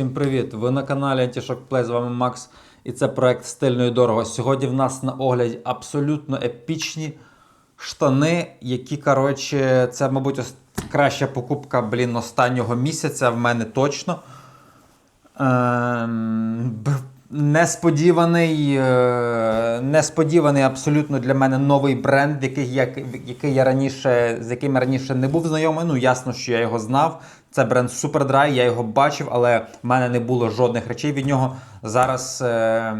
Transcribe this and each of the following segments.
Всім привіт! Ви на каналі Antishock Play, з вами Макс. І це проект стильно і дорого. Сьогодні в нас на огляді абсолютно епічні штани, які, коротше, це, мабуть, краща покупка, блін, останнього місяця в мене точно. Ем, несподіваний, е, несподіваний абсолютно для мене новий бренд, який я, який я раніше, з яким я раніше не був знайомий. Ну, ясно, що я його знав. Це бренд Superdry, я його бачив, але в мене не було жодних речей від нього. Зараз. Е,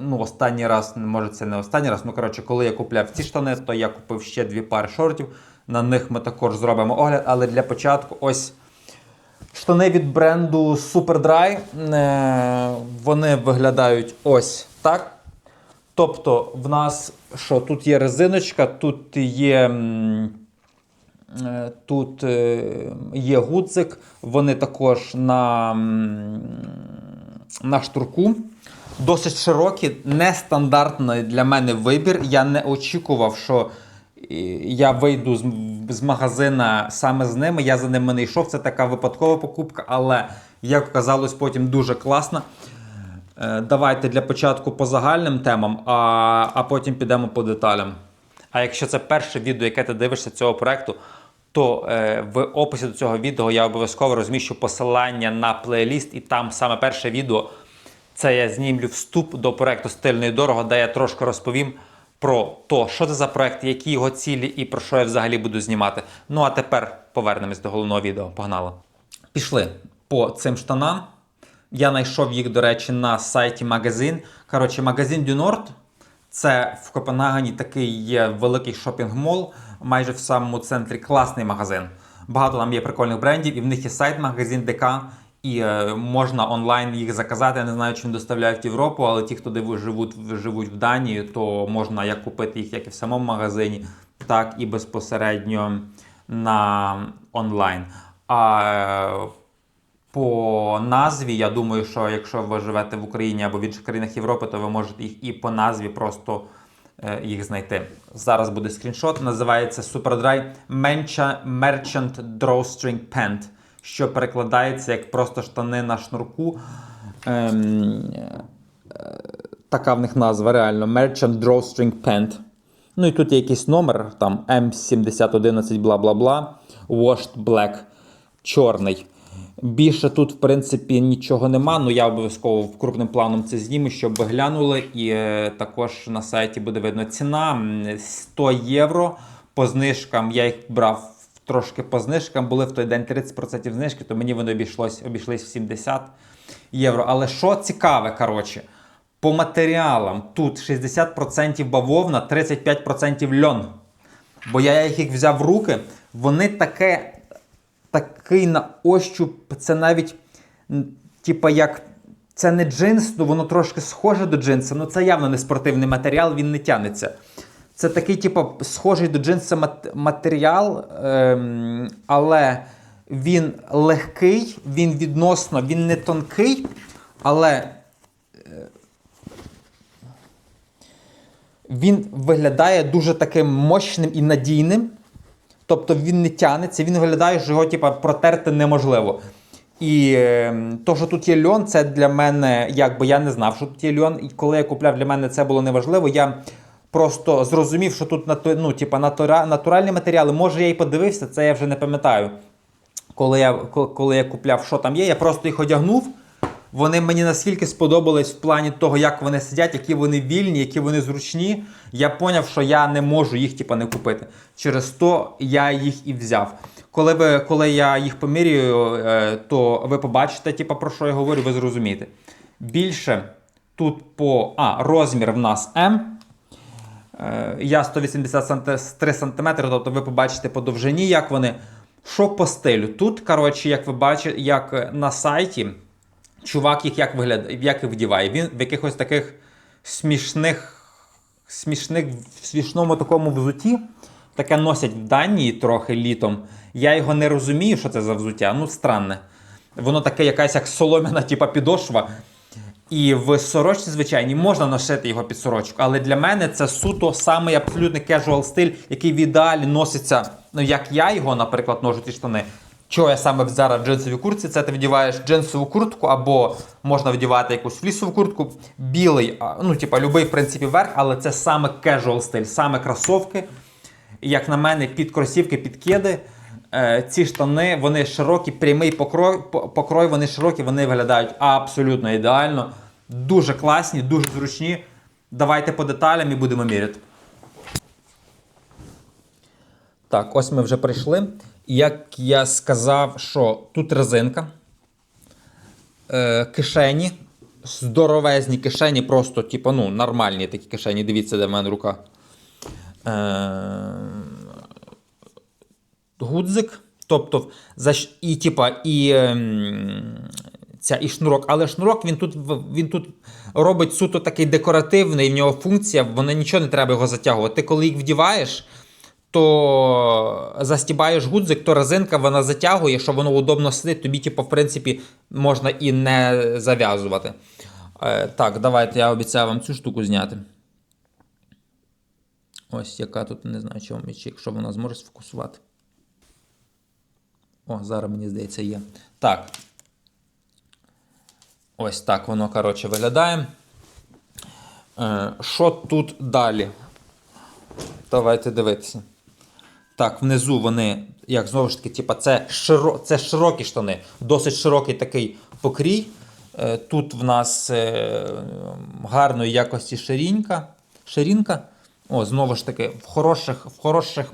ну, останній раз, може це не останній раз, ну коротше, коли я купляв ці штани, то я купив ще дві пари шортів. На них ми також зробимо огляд, але для початку ось штани від бренду Superdry. Е, Вони виглядають ось так. Тобто, в нас що, тут є резиночка, тут є. е, Тут е, є гудзик, вони також на, на штурку. Досить широкий, нестандартний для мене вибір. Я не очікував, що я вийду з, з магазина саме з ними. Я за ними не йшов. Це така випадкова покупка, але як оказалось, потім дуже класна. Е, Давайте для початку по загальним темам, а, а потім підемо по деталям. А якщо це перше відео, яке ти дивишся цього проекту, то е, в описі до цього відео я обов'язково розміщу посилання на плейліст, і там саме перше відео це я знімлю вступ до проекту Стильно дорого, де я трошки розповім про то, що це за проект, які його цілі і про що я взагалі буду знімати. Ну а тепер повернемось до головного відео. Погнали. Пішли по цим штанам. Я знайшов їх, до речі, на сайті магазин. Коротше, магазин Nord. Це в Копенгагені такий є великий шопінг-мол, майже в самому центрі класний магазин. Багато там є прикольних брендів, і в них є сайт магазин ДК, і е, можна онлайн їх заказати. Я не знаю, чи вони доставляють в Європу, але ті, хто де живуть, живуть в Данії, то можна як купити їх як і в самому магазині, так і безпосередньо на онлайн. А по назві, я думаю, що якщо ви живете в Україні або в інших країнах Європи, то ви можете їх і по назві просто е, їх знайти. Зараз буде скріншот. Називається Superdry Merchant Drawstring Pant, що перекладається як просто штани на шнурку. Ем, е, така в них назва, реально. Merchant Drawstring Pant. Ну і тут є якийсь номер, там M7011, бла бла бла. Washed Black. Чорний. Більше тут, в принципі, нічого нема. Ну я обов'язково крупним планом це зніму, щоб ви глянули. І е, також на сайті буде видно ціна 100 євро. По знижкам я їх брав трошки по знижкам. Були в той день 30% знижки, то мені вони обійшлось, обійшлись в 70 євро. Але що цікаве, коротше, по матеріалам тут 60% бавовна, 35% льон. Бо я їх взяв в руки, вони таке такий на ощуп, це навіть, типа, як. Це не джинс, ну воно трошки схоже до джинса, ну це явно не спортивний матеріал, він не тянеться. Це такий, типу, схожий до джинса матеріал, ем, але він легкий, він відносно, він не тонкий, але він виглядає дуже таким мощним і надійним. Тобто він не тянеться, він виглядає, що його типа, протерти неможливо. І е, то, що тут є льон, це для мене, якби я не знав, що тут є льон. І коли я купляв, для мене це було неважливо. Я просто зрозумів, що тут ну, типа, натура, натуральні матеріали. Може, я і подивився, це я вже не пам'ятаю. Коли я, коли я купляв, що там є, я просто їх одягнув. Вони мені наскільки сподобались в плані того, як вони сидять, які вони вільні, які вони зручні. Я поняв, що я не можу їх типа, не купити. Через то я їх і взяв. Коли, ви, коли я їх помірюю, е, то ви побачите, типа, про що я говорю, ви зрозумієте. Більше тут по а, розмір в нас М. Е, Я 183 см, тобто ви побачите по довжині, як вони. Що по стилю? Тут, коротше, як ви бачите, як на сайті, чувак їх як виглядає, як їх вдіває. Він в якихось таких смішних, смішних, в смішному такому взуті. Таке носять в Данії трохи літом. Я його не розумію, що це за взуття. Ну, странне. Воно таке якась як солом'яна, типа підошва. І в сорочці, звичайній, можна носити його під сорочку, але для мене це суто самий абсолютний casual стиль, який в ідеалі носиться, ну як я його, наприклад, ношу ці штани. Чого я саме зараз в джинсовій куртці? Це ти вдіваєш джинсову куртку, або можна вдівати якусь флісову куртку, білий, ну, типа, любий, в принципі, верх, але це саме casual стиль, саме кросовки. Як на мене, під кросівки, під кеди. Е, ці штани, вони широкі, прямий покрой, покрой, вони широкі, вони виглядають абсолютно ідеально. Дуже класні, дуже зручні. Давайте по деталям і будемо міряти. Так, ось ми вже прийшли. Як я сказав, що тут резинка, е, кишені, здоровезні кишені, просто, типу, ну, нормальні такі кишені. Дивіться, де в мене рука. Е, гудзик, тобто, і, типа, і, ем, ця, і шнурок. Але шнурок він тут, він тут робить суто такий декоративний, в нього функція, воно нічого не треба його затягувати. Ти коли їх вдіваєш, то застібаєш гудзик, то резинка вона затягує, що воно удобно сидить, тобі, типу, в принципі, можна і не зав'язувати. Е, так, давайте я обіцяю вам цю штуку зняти. Ось яка тут, не знаю, чи якщо вона зможе сфокусувати. О, зараз мені здається є. Так. Ось так воно, коротше, виглядає. Е, що тут далі? Давайте дивитися. Так, внизу вони, як знову ж таки, типа, це, широ, це широкі штани, досить широкий такий покрій. Е, Тут в нас е, гарної якості ширінька. ширінка. О, знову ж таки, в хороших, в хороших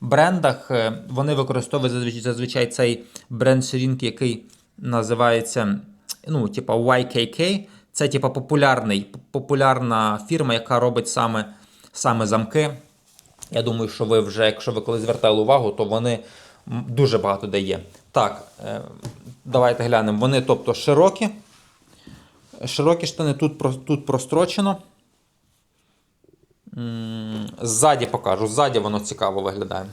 брендах е, вони використовують зазвичай, зазвичай цей бренд ширінки, який називається ну, типа YKK. Це типа популярний, популярна фірма, яка робить саме, саме замки. Я думаю, що ви вже, якщо ви колись звертали увагу, то вони дуже багато де є. Так, е, давайте глянемо. Вони, тобто, широкі. Широкі штани тут, тут прострочено. Ззаді покажу. Ззаді воно цікаво виглядає.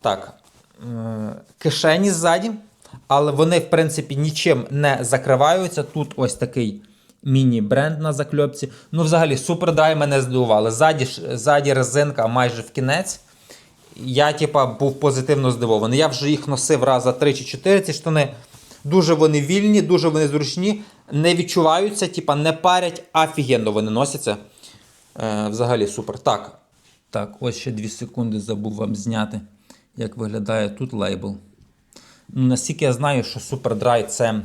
Так. Кишені ззаді, але вони, в принципі, нічим не закриваються. Тут ось такий міні-бренд на закльопці. Ну, взагалі, супердай мене здивували. Ззаді, ззаді резинка майже в кінець. Я, типа, був позитивно здивований. Я вже їх носив раз за 3 чи 4 ці штани. Дуже вони вільні, дуже вони зручні, не відчуваються, типа, не парять, офігенно вони носяться. Е, взагалі супер. Так. Так, ось ще 2 секунди забув вам зняти, як виглядає тут лейбл. Ну, Наскільки я знаю, що SuperDry це,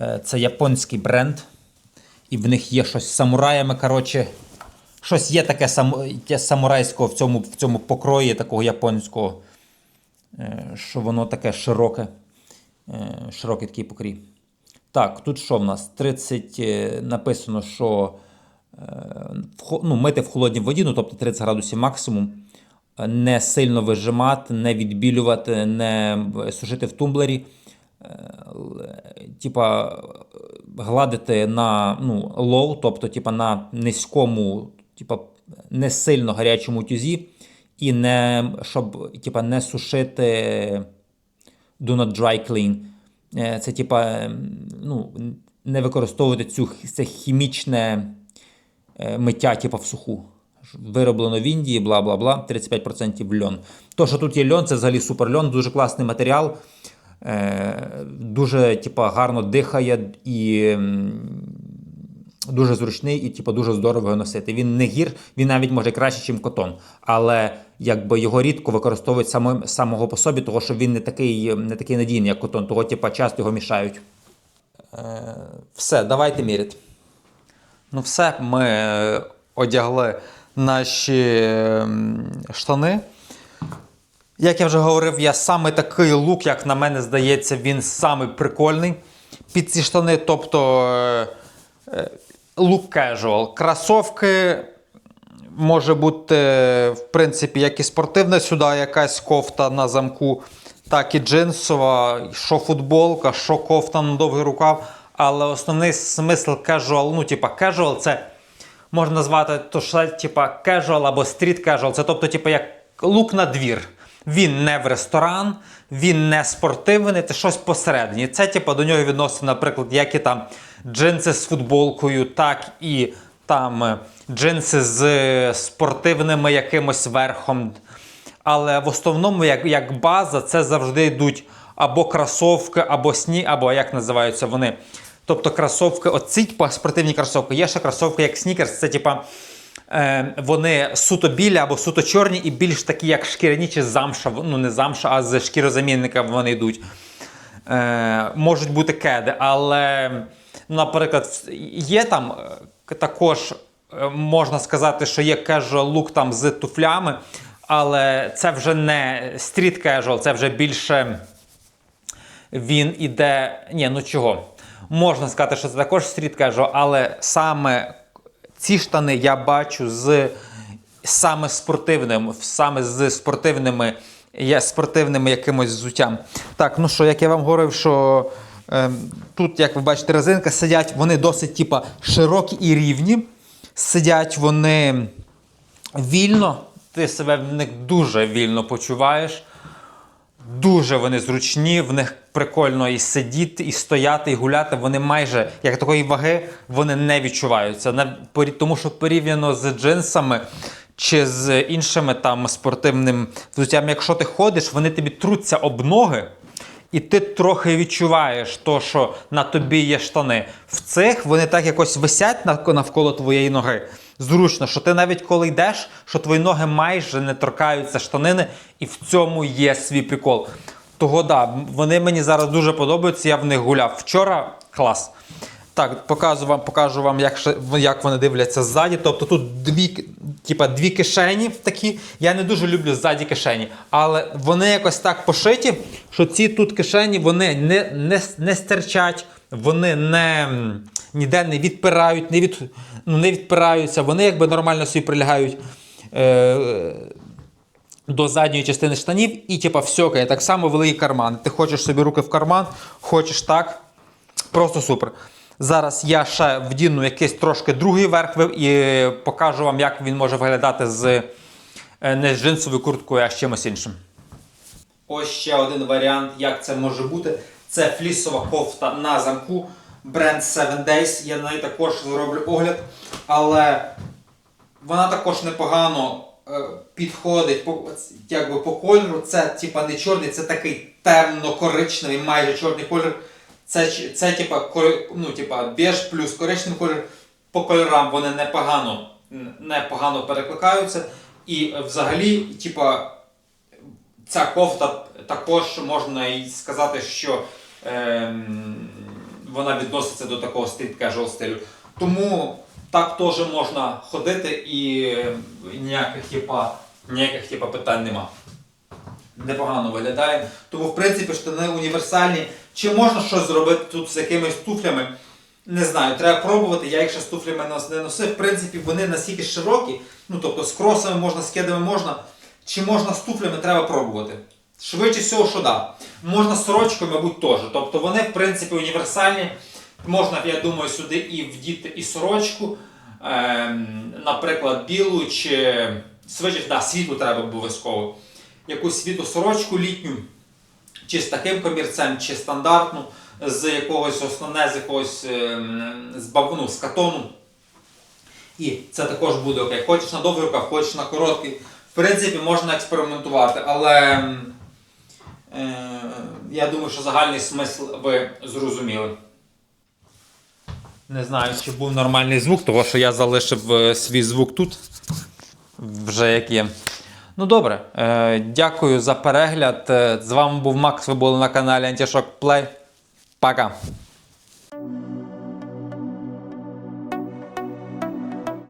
е, це японський бренд, і в них є щось з самураями. Коротше, щось є таке самурайського в цьому, в цьому покрої, такого японського, е, що воно таке широке, е, широкий такий покрій. Так, тут що в нас? 30 е, написано, що е, ну, мити в холодній воді, ну тобто 30 градусів максимум. Е, Не сильно вижимати, не відбілювати, не сушити в тумблері. Типа гладити на ну, low, тобто типа, на низькому, типа, не сильно гарячому тюзі, і не, щоб типа, не сушити do not dry clean. Е, Це типа, ем, ну, не використовувати цю, це хімічне е, миття, типа в суху. Вироблено в Індії, бла бла бла, 35% льон. То, що тут є льон, це взагалі супер льон, дуже класний матеріал. Е, дуже типа, гарно дихає і дуже зручний і типу, дуже здорово його носити. Він не гір, він навіть може краще, ніж котон. Але якби його рідко використовують само, самого по собі, тому що він не такий, не такий надійний, як котон, того типу, часто його мішають. Е, все, давайте міряти. Ну, все, ми е, одягли наші ем, штани. Як я вже говорив, я саме такий лук, як на мене здається, він самий прикольний під ці штани. Тобто лук casual. Кросовки може бути, в принципі, як і спортивна сюди якась кофта на замку, так і джинсова, що футболка, що кофта на довгий рукав. Але основний смисл casual, ну, типа, casual це можна назвати то, що типа casual або street casual. Це тобто, типа, як лук на двір. Він не в ресторан, він не спортивний, це щось посередині. Це, типа, до нього відноситься, наприклад, як і там джинси з футболкою, так і там е, джинси з е, спортивними якимось верхом. Але в основному, як, як база, це завжди йдуть або кросовки, або сні, або як називаються вони. Тобто кросовки, оці типа, спортивні кросовки. Є ще кросовки, як снікерс, це типа. Е, вони суто білі або суто чорні і більш такі, як шкіряні чи замша. Ну, не замша, а з шкірозамінника вони йдуть. Е, можуть бути кеди, але, ну, наприклад, є там е, також, можна сказати, що є casual look там з туфлями, але це вже не стріт casual, це вже більше він іде. Ні, ну чого? Можна сказати, що це також стріт casual, але саме ці штани я бачу з саме спортивним, саме з спортивними, я, спортивними якимось взуттям. Так, ну що, як я вам говорив, що е, тут, як ви бачите, резинка сидять, вони досить типа, широкі і рівні. Сидять вони вільно, ти себе в них дуже вільно почуваєш. Дуже вони зручні, в них прикольно і сидіти, і стояти, і гуляти. Вони майже як такої ваги вони не відчуваються. Тому що порівняно з джинсами чи з іншими там спортивним взуттям, якщо ти ходиш, вони тобі труться об ноги. І ти трохи відчуваєш то, що на тобі є штани. В цих вони так якось висять навколо твоєї ноги. Зручно, що ти навіть коли йдеш, що твої ноги майже не торкаються штанини, і в цьому є свій прикол. Того да, вони мені зараз дуже подобаються, я в них гуляв. Вчора клас. Так, покажу вам, покажу вам, як, як вони дивляться ззаді. Тобто тут дві, типа, дві кишені такі. Я не дуже люблю ззаді кишені, але вони якось так пошиті, що ці тут кишені вони не, не, не стирчать, вони не, ніде не відпирають, не, від, ну, не відпираються, вони якби нормально собі прилягають. Е, до задньої частини штанів і типа всьокає. Так само великий карман. Ти хочеш собі руки в карман, хочеш так. Просто супер. Зараз я ще вдіну якийсь трошки другий верх і покажу вам, як він може виглядати з е, не з джинсовою курткою, а з чимось іншим. Ось ще один варіант, як це може бути. Це флісова кофта на замку. Бренд 7 Days. Я на неї також зроблю огляд. Але вона також непогано е, підходить по, якби, по кольору. Це типа не чорний, це такий темно-коричневий, майже чорний колір. Це, це типа, кори- ну, біж плюс коричневий колір. По кольорам вони непогано, непогано перекликаються. І взагалі, типа, ця кофта також можна і сказати, що ем, вона відноситься до такого стріт casual стилю. Тому так теж можна ходити і ніяких, типа, ніяких типа, питань нема. Непогано виглядає. Тому, в принципі, штани універсальні. Чи можна щось зробити тут з якимись туфлями? Не знаю, треба пробувати. Я їх ще з туфлями не носив. В принципі, вони настільки широкі, ну тобто з кросами можна, з кедами можна. Чи можна з туфлями, треба пробувати. Швидше всього, що да. Можна з сорочкою, мабуть, теж. Тобто вони, в принципі, універсальні. Можна, я думаю, сюди і вдіти і сорочку, ем, наприклад, білу чи свичих, да, світлу треба обов'язково. Якусь світу сорочку літню, чи з таким комірцем, чи стандартну, з якогось основне, з якогось ем, з бавуну, з катону. І це також буде окей. Хочеш на довгий рукав, хочеш на короткий. В принципі, можна експериментувати, але м, е, я думаю, що загальний смисл ви зрозуміли. Не знаю, чи був нормальний звук, тому що я залишив е, свій звук тут. Вже як є. Ну добре, е, дякую за перегляд. Е, З вами був Макс. Ви були на каналі Антішок Плей. Пока.